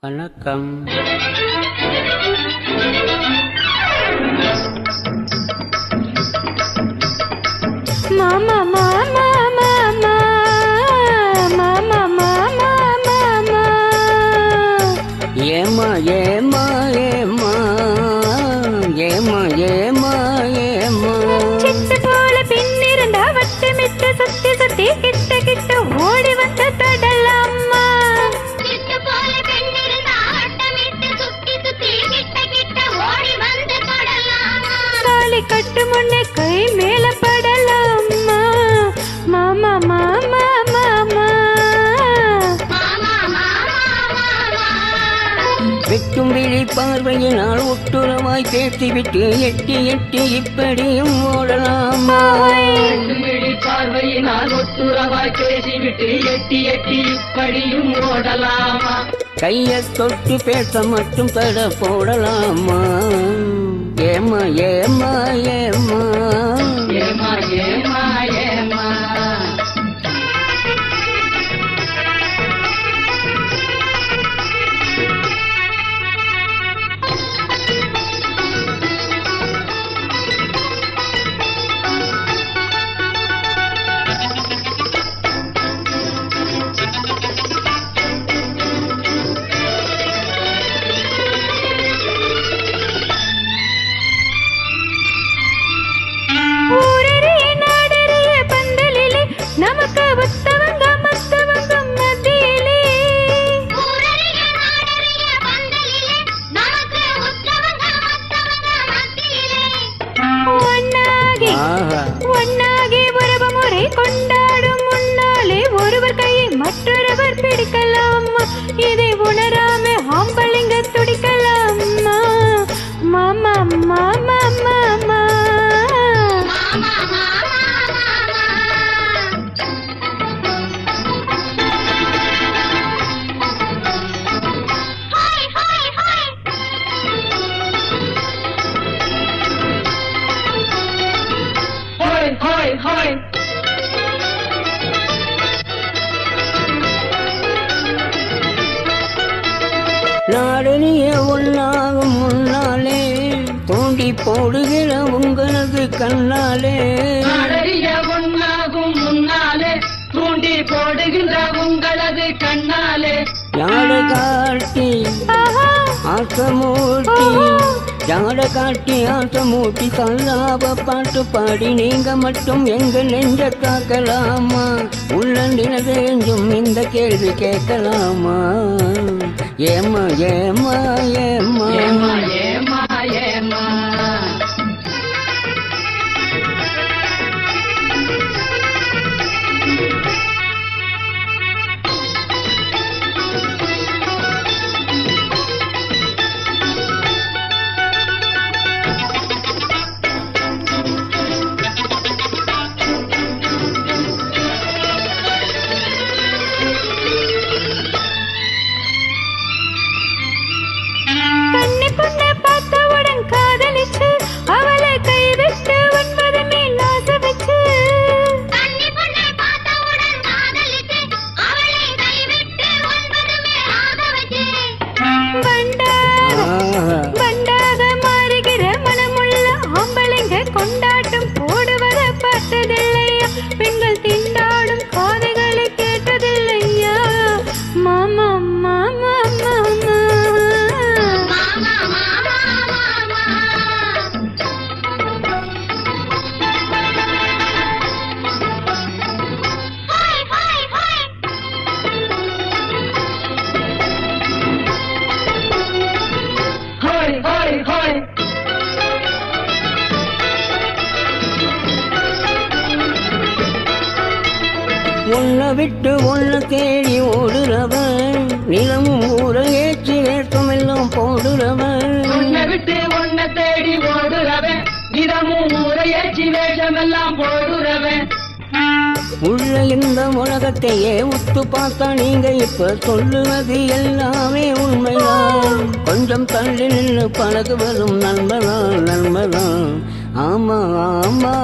வணக்கம். கட்டு முன்னே கை மேல படலாமா? மாமா மாமா மாமா. வெட்டும் விழி பார்வையினால் ஒட்டுரமாய் பேசிவிட்டு எட்டி எட்டி இப்படியும் ஓடலாமா? பார்வையினால் ஒட்டுறவாய் பேசிவிட்டு எட்டி எட்டி இப்படியும் ஓடலாமா? கைய தொட்டு பேச மட்டும் தட போடலாமா? ஏமா ஏமா ஏமா மற்றொருவர் பிடிக்கலாம் இதை உணராம ஆம்பளைங்க துடிக்கலாம் மாமா மாமா மாமா நாடனிய ஒன்னாகும் முன்னாலே தோண்டி போடுகிற உங்களது கண்ணாலே. நாடறிய ஒன்னாகும் முன்னாலே தூண்டி போடுகின்ற உங்களது கண்ணாலே. யாட காட்டி ஆஹா. ஆசமூட்டி யாட காட்டி ஆசமூட்டி தல்லாவ பாட்டு பாடி நீங்க மட்டும் எங்க நெஞ்ச காக்கலாமா? உள்ளண்டினதேஞ்சும் இந்த கேள்வி கேட்கலாமா? ఏమ ఏమ ఏమ. விட்டு உன்னை தேடி ஓடுறவன். நிலமும் ஊரை ஏற்றி நேர்த்தம் எல்லாம் போடுறவன். உன்னை விட்டு உன்னை தேடி ஓடுறவன். தினமும் ஊரையேற்றி வேஷமெல்லாம் போடுறவன். உள்ள இந்த உலகத்தையே உத்து பார்த்தா நீங்க இப்ப சொல்லுவது எல்லாமே உண்மைதான். கொஞ்சம் தள்ளி நின்று பழகுவதும் நண்பதான் நண்பதான் ஆமா ஆமா.